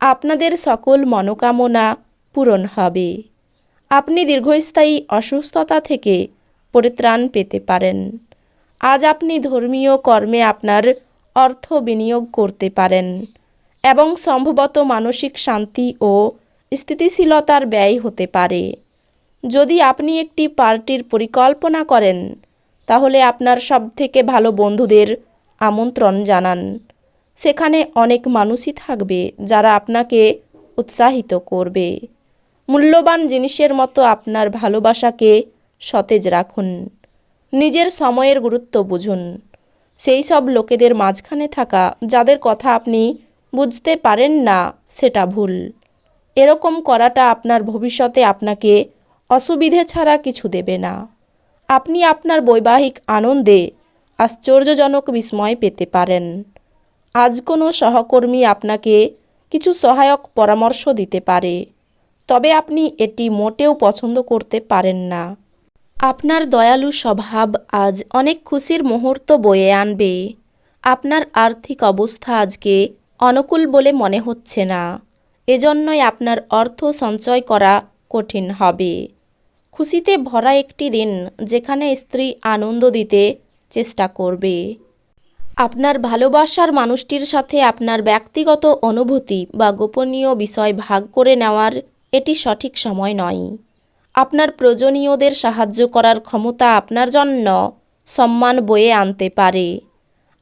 আপনাদের সকল মনোকামনা পূরণ হবে। আপনি দীর্ঘস্থায়ী অসুস্থতা থেকে পরিত্রাণ পেতে পারেন। আজ আপনি ধর্মীয় কর্মে আপনার অর্থ বিনিয়োগ করতে পারেন এবং সম্ভবত মানসিক শান্তি ও স্থিতিশীলতার ব্যয় হতে পারে। যদি আপনি একটি পার্টির পরিকল্পনা করেন, তাহলে আপনার সবথেকে ভালো বন্ধুদের আমন্ত্রণ জানান। সেখানে অনেক মানুষই থাকবে যারা আপনাকে উৎসাহিত করবে। মূল্যবান জিনিসের মতো আপনার ভালোবাসাকে সতেজ রাখুন। নিজের সময়ের গুরুত্ব বুঝুন। সেই সব লোকেদের মাঝখানে থাকা, যাদের কথা আপনি বুঝতে পারেন না, সেটা ভুল। এরকম করাটা আপনার ভবিষ্যতে আপনাকে অসুবিধে ছাড়া কিছু দেবে না। আপনি আপনার বৈবাহিক আনন্দে আশ্চর্যজনক বিস্ময় পেতে পারেন। আজ কোনো সহকর্মী আপনাকে কিছু সহায়ক পরামর্শ দিতে পারে। তবে আপনি এটি মোটেও পছন্দ করতে পারেন না। আপনার দয়ালু স্বভাব আজ অনেক খুশির মুহূর্ত বয়ে আনবে। আপনার আর্থিক অবস্থা আজকে অনুকূল বলে মনে হচ্ছে না। এজন্যই আপনার অর্থ সঞ্চয় করা কঠিন হবে। খুশিতে ভরা একটি দিন যেখানে স্ত্রী আনন্দ দিতে চেষ্টা করবে। আপনার ভালোবাসার মানুষটির সাথে আপনার ব্যক্তিগত অনুভূতি বা গোপনীয় বিষয় ভাগ করে নেওয়ার এটি সঠিক সময় নয়। আপনার প্রয়োজনীয়দের সাহায্য করার ক্ষমতা আপনার জন্য সম্মান বয়ে আনতে পারে।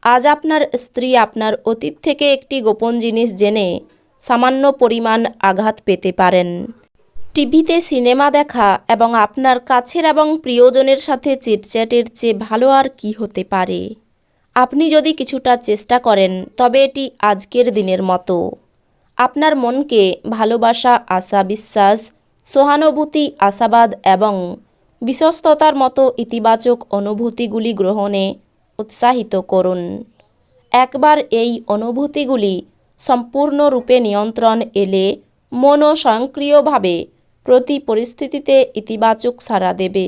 আজ আপনার স্ত্রী আপনার অতীত থেকে একটি গোপন জিনিস জেনে সামান্য পরিমাণ আঘাত পেতে পারেন। টিভিতে সিনেমা দেখা এবং আপনার কাছের এবং প্রিয়জনের সাথে চিটচ্যাটের চেয়ে ভালো আর কি হতে পারে? আপনি যদি কিছুটা চেষ্টা করেন, তবে এটি আজকের দিনের মতো। আপনার মনকে ভালোবাসা আশা বিশ্বাস সহানুভূতি, আশাবাদ এবং বিশ্বস্ততার মতো ইতিবাচক অনুভূতিগুলি গ্রহণে উৎসাহিত করুন। একবার এই অনুভূতিগুলি সম্পূর্ণরূপে নিয়ন্ত্রণ এলে মনও স্বয়ংক্রিয়ভাবে প্রতি পরিস্থিতিতে ইতিবাচক সাড়া দেবে।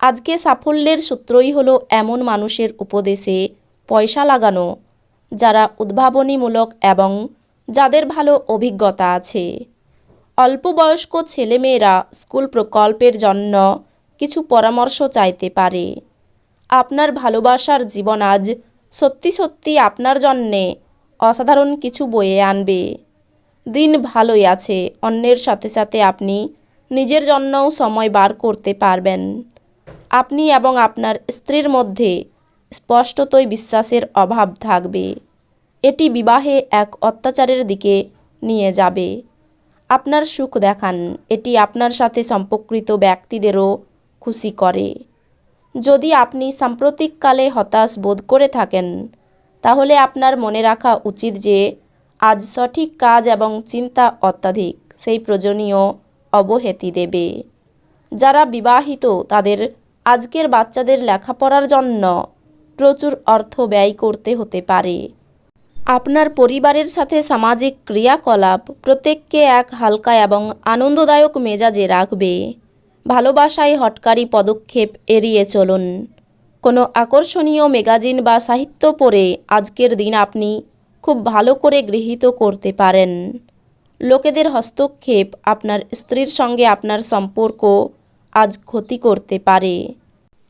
আজকে সাফল্যের সূত্রই হলো এমন মানুষের উপদেশে পয়সা লাগানো, যারা উদ্ভাবনীমূলক এবং যাদের ভালো অভিজ্ঞতা আছে। অল্প বয়স্ক ছেলেমেয়েরা স্কুল প্রকল্পের জন্য কিছু পরামর্শ চাইতে পারে। আপনার ভালোবাসার জীবন আজ সত্যি সত্যি আপনার জন্যে অসাধারণ কিছু বয়ে আনবে। দিন ভালোই আছে, অন্যের সাথে সাথে আপনি নিজের জন্যও সময় বার করতে পারবেন। আপনি এবং আপনার স্ত্রীর মধ্যে স্পষ্টতই বিশ্বাসের অভাব থাকবে। এটি বিবাহে এক অত্যাচারের দিকে নিয়ে যাবে। আপনার সুখ দেখান। এটি আপনার সাথে সম্পর্কিত ব্যক্তিদেরও খুশি করে। যদি আপনি সাম্প্রতিককালে হতাশ বোধ করে থাকেন, তাহলে আপনার মনে রাখা উচিত যে আজ সঠিক কাজ এবং চিন্তা অত্যাধিক, সেই প্রয়োজনীয় অবহেতি দেবে। যারা বিবাহিত, তাদের আজকের বাচ্চাদের লেখাপড়ার জন্য প্রচুর অর্থ ব্যয় করতে হতে পারে। আপনার পরিবারের সাথে সামাজিক ক্রিয়াকলাপ প্রত্যেককে এক হালকা এবং আনন্দদায়ক মেজাজে রাখবে। ভালোবাসায় হটকারী পদক্ষেপ এড়িয়ে চলুন। কোনো আকর্ষণীয় ম্যাগাজিন বা সাহিত্য পড়ে আজকের দিন আপনি খুব ভালো করে গৃহীত করতে পারেন। লোকেদের হস্তক্ষেপ আপনার স্ত্রীর সঙ্গে আপনার সম্পর্ক আজ ক্ষতি করতে পারে।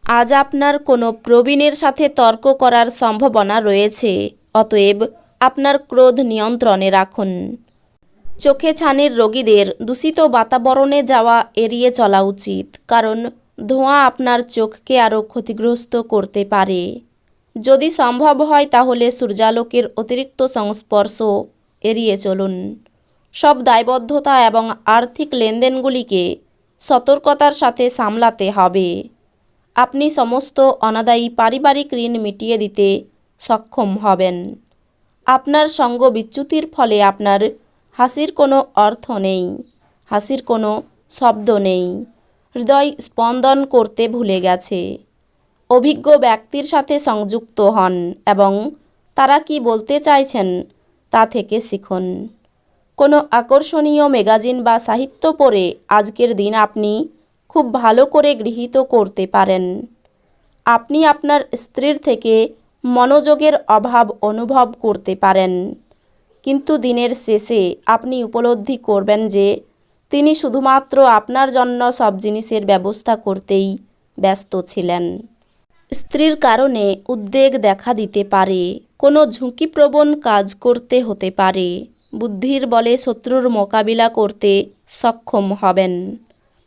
আজ আপনার কোনো প্রবীণের সাথে তর্ক করার সম্ভাবনা রয়েছে, অতএব আপনার ক্রোধ নিয়ন্ত্রণে রাখুন। চোখে ছানির রোগীদের দূষিত বাতাবরণে যাওয়া এড়িয়ে চলা উচিত, কারণ ধোঁয়া আপনার চোখকে আরও ক্ষতিগ্রস্ত করতে পারে। যদি সম্ভব হয় তাহলে সূর্যালোকের অতিরিক্ত সংস্পর্শ এড়িয়ে চলুন। সব দায়বদ্ধতা এবং আর্থিক লেনদেনগুলিকে সতর্কতার সাথে সামলাতে হবে। আপনি সমস্ত অনাদায়ী পারিবারিক ঋণ মিটিয়ে দিতে সক্ষম হবেন। আপনার সঙ্গ বিচ্যুতির ফলে আপনার হাসির কোনো অর্থ নেই, হাসির কোনো শব্দ নেই, হৃদয় স্পন্দন করতে ভুলে গেছে। অভিজ্ঞ ব্যক্তির সাথে সংযুক্ত হন এবং তারা কি বলতে চাইছেন তা থেকে শিখুন। কোনো আকর্ষণীয় ম্যাগাজিন বা সাহিত্য পড়ে আজকের দিন আপনি খুব ভালো করে গৃহীত করতে পারেন। আপনি আপনার স্ত্রীর থেকে মনোযোগের অভাব অনুভব করতে পারেন। কিন্তু দিনের শেষে আপনি উপলব্ধি করবেন যে তিনি শুধুমাত্র আপনার জন্য সব জিনিসের ব্যবস্থা করতেই ব্যস্ত ছিলেন। স্ত্রীর কারণে উদ্বেগ দেখা দিতে পারে, কোনো ঝুঁকিপ্রবণ কাজ করতে হতে পারে। বুদ্ধির বলে শত্রুর মোকাবিলা করতে সক্ষম হবেন।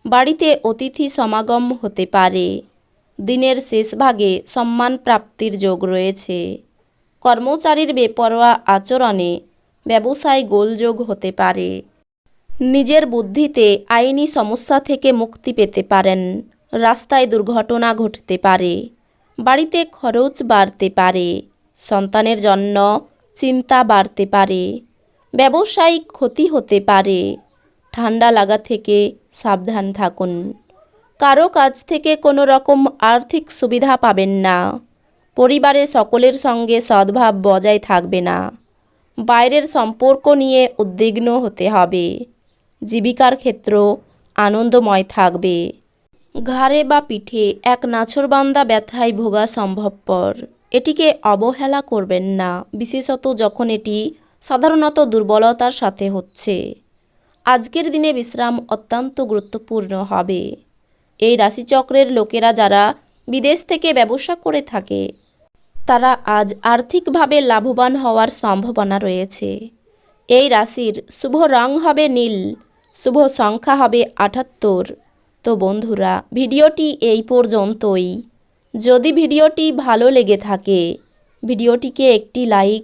বাড়িতে অতিথি সমাগম হতে পারে। দিনের শেষ ভাগে সম্মান প্রাপ্তির যোগ রয়েছে। কর্মচারীর বেপরোয়া আচরণে ব্যবসায় গোলযোগ হতে পারে। নিজের বুদ্ধিতে আইনি সমস্যা থেকে মুক্তি পেতে পারেন। রাস্তায় দুর্ঘটনা ঘটতে পারে। বাড়িতে খরচ বাড়তে পারে। সন্তানের জন্য চিন্তা বাড়তে পারে। ব্যবসায়িক ক্ষতি হতে পারে। ঠান্ডা লাগা থেকে সাবধান থাকুন। কারও কাছ থেকে কোনো রকম আর্থিক সুবিধা পাবেন না। পরিবারে সকলের সঙ্গে সদ্ভাব বজায় থাকবে না। বাইরের সম্পর্ক নিয়ে উদ্বিগ্ন হতে হবে। জীবিকার ক্ষেত্র আনন্দময় থাকবে। ঘাড়ে বা পিঠে এক নাছরবান্দা ব্যথায় ভোগা সম্ভবপর। এটিকে অবহেলা করবেন না। বিশেষত যখন এটি সাধারণত দুর্বলতার সাথে হচ্ছে। আজকের দিনে বিশ্রাম অত্যন্ত গুরুত্বপূর্ণ হবে। এই রাশিচক্রের লোকেরা যারা বিদেশ থেকে ব্যবসা করে থাকে, তারা আজ আর্থিকভাবে লাভবান হওয়ার সম্ভাবনা রয়েছে। এই রাশির শুভ রং হবে নীল, শুভ সংখ্যা হবে আটাত্তর। তো বন্ধুরা, ভিডিওটি এই পর্যন্তই। যদি ভিডিওটি ভালো লেগে থাকে, ভিডিওটিকে একটি লাইক